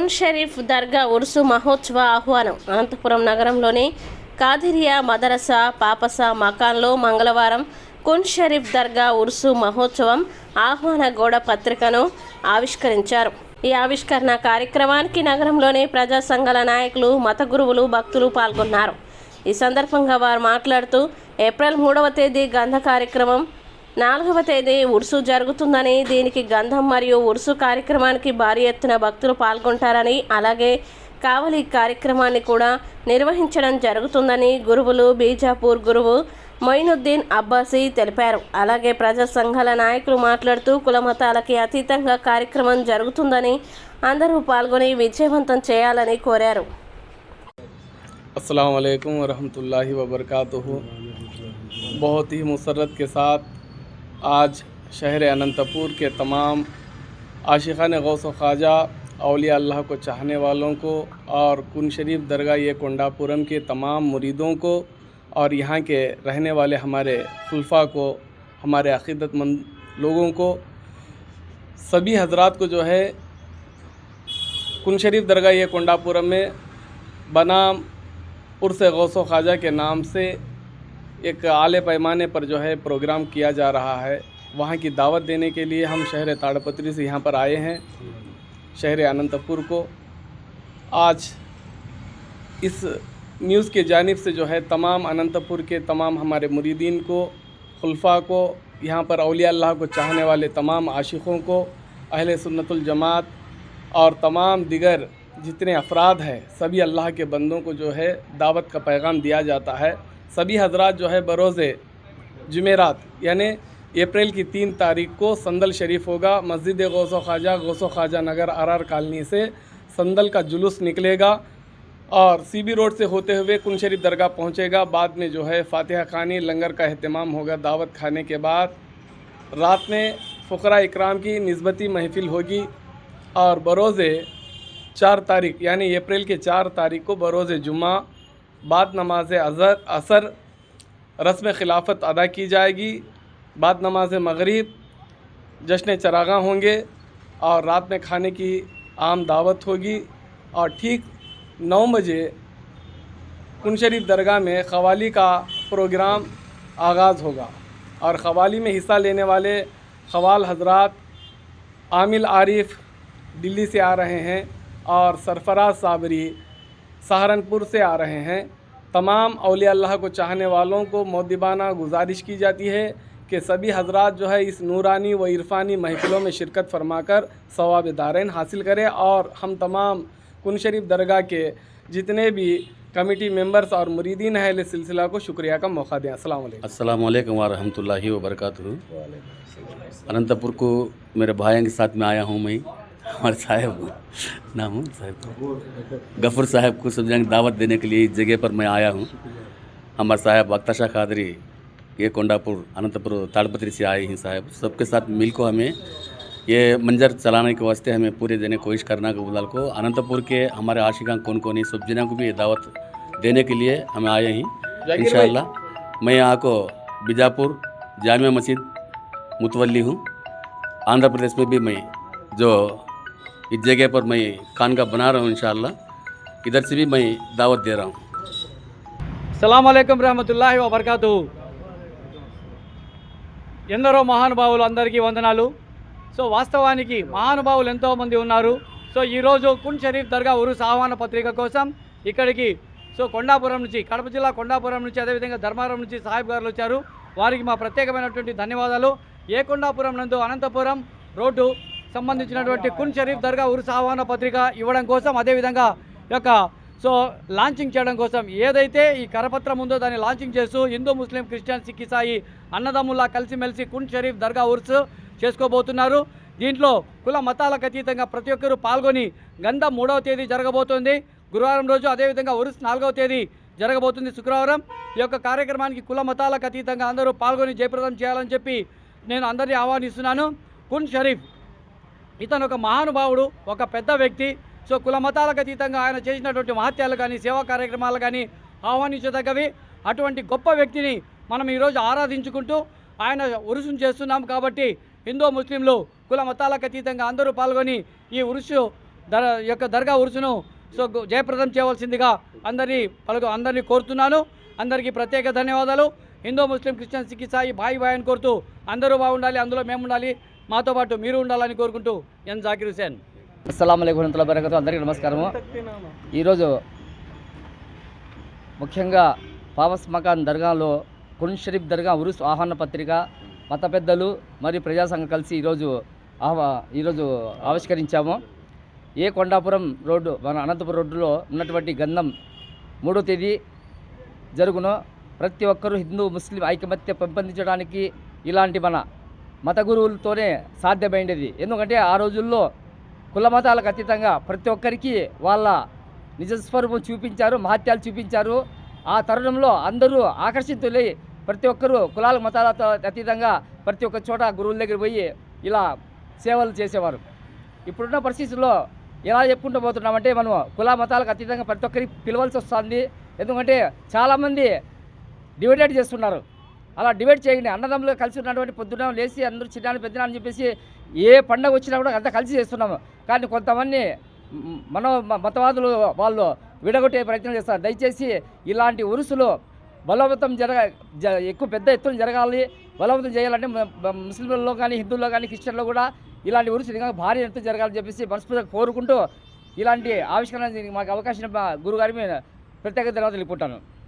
కున్ షరీఫ్ దర్గా ఉర్సు మహోత్సవ ఆహ్వానం. అనంతపురం నగరంలోని కాదిరియా మదరసా పాపస మకాన్లో మంగళవారం కున్ షరీఫ్ దర్గా ఉర్సు మహోత్సవం ఆహ్వాన గోడ పత్రికను ఆవిష్కరించారు. ఈ ఆవిష్కరణ కార్యక్రమానికి నగరంలోని ప్రజా సంఘాల నాయకులు మత గురువులు భక్తులు పాల్గొన్నారు. ఈ సందర్భంగా వారు మాట్లాడుతూ ఏప్రిల్ మూడవ తేదీ గంధ కార్యక్రమం నాలుగవ తేదీ ఉర్సు జరుగుతుందని దీనికి గంధం మరియు ఉర్సు కార్యక్రమానికి భారీ ఎత్తున భక్తులు పాల్గొంటారని అలాగే కావలి కార్యక్రమాన్ని కూడా నిర్వహించడం జరుగుతుందని గురువులు బీజాపూర్ గురువు మొయినుద్దీన్ అబ్బాసీ తెలిపారు అలాగే ప్రజా సంఘాల నాయకులు మాట్లాడుతూ కుల మతాలకి అతీతంగా కార్యక్రమం జరుగుతుందని అందరూ పాల్గొని విజయవంతం చేయాలని కోరారు अस्सलाम वालेकुम वरहमतुल्लाहि वबरकातुहू बहुत ही मुसरत के साथ आज शहर अनंतपुर के तमाम आशिक़ान गौस ख्वाजा अलिया अल्लाह को चाहने वालों को और कुन शरीफ दरगाह ये कोंडापुरम के तमाम मुरीदों को और यहाँ के रहने वाले हमारे खुलफा को, हमारे अक़ीदतमंद लोगों को, सभी हजरात को जो है कुन शरीफ दरगाह ये कोंडापुरम में बनाम उर्स गौस ख्वाजा के नाम से एक आले पैमाने पर जो है प्रोग्राम किया जा रहा है। वहाँ की दावत देने के लिए हम शहर ताड़पत्री से यहाँ पर आए हैं, शहर अनंतपुर को। आज इस न्यूज़ के जानिब से जो है तमाम अनंतपुर के तमाम हमारे मुरीदीन को, खुलफा को, यहाँ पर अलिया अल्लाह को चाहने वाले तमाम आशिक़ों को, अहल सुन्नतुल जमात और तमाम दिगर जितने अफराद हैं, सभी अल्लाह के बंदों को जो है दावत का पैगाम दिया जाता है। सभी हजरात जो है बरोज़ जुमेरात, यानी अप्रैल की तीन तारीख को संदल शरीफ होगा। मस्जिद Gouse Khwaja Gouse Khwaja Nagar R R colony से संदल का जुलूस निकलेगा और सीबी रोड से होते हुए कुन शरीफ दरगाह पहुँचेगा। बाद में जो है फातिहा खानी, लंगर का अहतमाम होगा। दावत खाने के बाद रात में फ़करा इकराम की नस्बती महफिल होगी और बरोज़ चार तारीख, यानी अप्रैल के चार तारीख को बरोज़ जुम्मा बाद नमाज़ अज़र असर, रस्म खिलाफत अदा की जाएगी। बाद नमाज़ मगरिब जश्न चरागा होंगे और रात में खाने की आम दावत होगी। और ठीक नौ बजे कुन शरीफ दरगाह में ख़वाली का प्रोग्राम आगाज़ होगा और ख़वाली में हिस्सा लेने वाले ख़वाल हजरात आमिल आरिफ दिल्ली से आ रहे हैं और सरफराज साबरी सहारनपुर से आ रहे हैं। तमाम अलिया अल्लाह को चाहने वालों को मौदबाना गुजारिश की जाती है कि सभी हजरात जो है इस नूरानी व इरफानी महफिलों में शिरकत फरमाकर सवाब दारैन हासिल करें और हम तमाम कुन शरीफ दरगाह के जितने भी कमेटी मेंबर्स और मुरीदीन हैं इस सिलसिला को शुक्रिया का मौका दें। अस्सलाम वालेकुम। अस्सलाम वालेकुम वरहमतुल्लाहि वबरकातुहू। अनंतपुर को मेरे भाई के साथ में आया हूँ मैं। हमारे साहब नाम हूँ साहब? गफूर साहब को सब जगह दावत देने के लिए इस जगह पर मैं आया हूँ। हमारे साहब अख्ताशा खादरी ये कोंडापुर अनंतपुर ताड़पत्री से आए हैं साहब। सबके साथ मिल को हमें ये मंजर चलाने के वास्ते हमें पूरे देने की कोशिश करना का बुलाल को। अनंतपुर के हमारे आशिका कौन कौन है सब जना को भी ये दावत देने के लिए हम आए हैं। इन। मैं यहाँ को बीजापुर जामिया मस्जिद मुतवली हूँ। आंध्र प्रदेश में भी मैं जो इस जगह पर मैं खानका बना रहा हूँ इंशाल्लाह इधर से भी मैं दावत दे रहा हूँ సలాం అలైకుం రహమతుల్లాహి వబర్కాతు ఎందరో మహానుభావులు అందరికీ వందనాలు సో వాస్తవానికి మహానుభావులు ఎంతోమంది ఉన్నారు సో ఈరోజు కున్ షరీఫ్ దర్గా ఉరుస్ ఆహ్వాన పత్రిక కోసం ఇక్కడికి సో కొండాపురం నుంచి కడప జిల్లా కొండాపురం నుంచి అదేవిధంగా ధర్మారం నుంచి సాహిబ్ గారు వచ్చారు వారికి మా ప్రత్యేకమైనటువంటి ధన్యవాదాలు ఏ కొండాపురం నందు అనంతపురం రోడ్డు సంబంధించినటువంటి కున్ షరీఫ్ దర్గా ఉరుస్ ఆహ్వాన పత్రిక ఇవ్వడం కోసం అదేవిధంగా యొక్క సో లాంచింగ్ చేయడం కోసం ఏదైతే ఈ కరపత్రం ఉందో దాన్ని లాంచింగ్ చేస్తూ హిందూ ముస్లిం క్రిస్టియన్ సిక్ ఇసాయి అన్నదమ్ముల్లా కలిసిమెలిసి కున్ షరీఫ్ దర్గా ఉరుసు చేసుకోబోతున్నారు. దీంట్లో కుల మతాలకు అతీతంగా ప్రతి ఒక్కరూ పాల్గొని గంధం మూడవ తేదీ జరగబోతోంది. గురువారం రోజు అదేవిధంగా ఉరుస్ నాలుగవ తేదీ జరగబోతుంది శుక్రవారం. ఈ యొక్క కార్యక్రమానికి కుల మతాలకు అతీతంగా అందరూ పాల్గొని జయప్రదం చేయాలని చెప్పి నేను అందరినీ ఆహ్వానిస్తున్నాను. కున్ షరీఫ్ ఇతను ఒక మహానుభావుడు ఒక పెద్ద వ్యక్తి. సో కుల మతాలకు అతీతంగా ఆయన చేసినటువంటి మహత్యాలు కానీ సేవా కార్యక్రమాలు కానీ ఆహ్వానించదగ్గవి. అటువంటి గొప్ప వ్యక్తిని మనం ఈరోజు ఆరాధించుకుంటూ ఆయన ఉరుసును చేస్తున్నాం కాబట్టి హిందూ ముస్లింలు కుల మతాలకు అతీతంగా అందరూ పాల్గొని ఈ ఉరుసు దర్ యొక్క దర్గా ఉరుసును సో జయప్రదం చేయవలసిందిగా అందరినీ పలుకు అందరినీ కోరుతున్నాను. అందరికీ ప్రత్యేక ధన్యవాదాలు. హిందూ ముస్లిం క్రిస్టియన్ సిక్కి సాయి బాయి బాయ్ అని కోరుతూ అందరూ బాగుండాలి అందులో మేము ఉండాలి మాతో పాటు మీరు ఉండాలని కోరుకుంటూ ఎన్ జాకిర్ హుసేన్ అస్సలం అయికు వరహతుల్లా బరకతు అందరికీ నమస్కారము. ఈరోజు ముఖ్యంగా పావస్ మకాన్ దర్గాలో కున్ షరీఫ్ దర్గా ఉరుస్ ఆహ్వాన పత్రిక మత పెద్దలు మరియు ప్రజాసంఘం కలిసి ఈరోజు ఆహ్వా ఈరోజు ఆవిష్కరించాము. ఏ కొండాపురం రోడ్డు మన అనంతపురం రోడ్డులో ఉన్నటువంటి గంధం మూడో తేదీ జరుగును. ప్రతి ఒక్కరూ హిందూ ముస్లిం ఐకమత్య పెంపొందించడానికి ఇలాంటి మన మత గురువులతోనే సాధ్యమైనది ఎందుకంటే ఆ రోజుల్లో కుల మతాలకు అతీతంగా ప్రతి ఒక్కరికి వాళ్ళ నిజస్వరూపం చూపించారు మహత్యాలు చూపించారు. ఆ తరుణంలో అందరూ ఆకర్షితులై ప్రతి ఒక్కరూ కులాల మతాలతో అతీతంగా ప్రతి ఒక్క చోట గురువుల దగ్గర పోయి ఇలా సేవలు చేసేవారు. ఇప్పుడున్న పరిస్థితుల్లో ఎలా చెప్పుకుంటూ పోతున్నామంటే మనం కుల మతాలకు అతీతంగా ప్రతి ఒక్కరికి పిలవాల్సి వస్తుంది. ఎందుకంటే చాలామంది డివైడెడ్ చేస్తున్నారు. అలా డివైడ్ చేయండి. అన్నదమ్ములు కలిసి ఉన్నటువంటి పొద్దున్న లేచి అందరూ చిన్నాను పెద్దనా అని చెప్పేసి ఏ పండగ వచ్చినా కూడా అంతా కలిసి చేస్తున్నాము. కానీ కొంతమంది మన మ- మతవాదులు వాళ్ళు విడగొట్టే ప్రయత్నం చేస్తారు. దయచేసి ఇలాంటి ఉరుసులు బలవంతం జరగ జ ఎక్కువ పెద్ద ఎత్తున జరగాలి. బలవంతం చేయాలంటే ముస్లింలలో కానీ హిందువుల్లో కానీ క్రిస్టియన్లో కూడా ఇలాంటి ఉరుసులు ఇంకా భారీ ఎత్తున జరగాలని చెప్పేసి మనస్ఫూర్తిగా కోరుకుంటూ ఇలాంటి ఆవిష్కరణ మాకు అవకాశం గురుగారి మీద ప్రత్యేక ధన్యవాదాలు తెలుపుకుంటాను.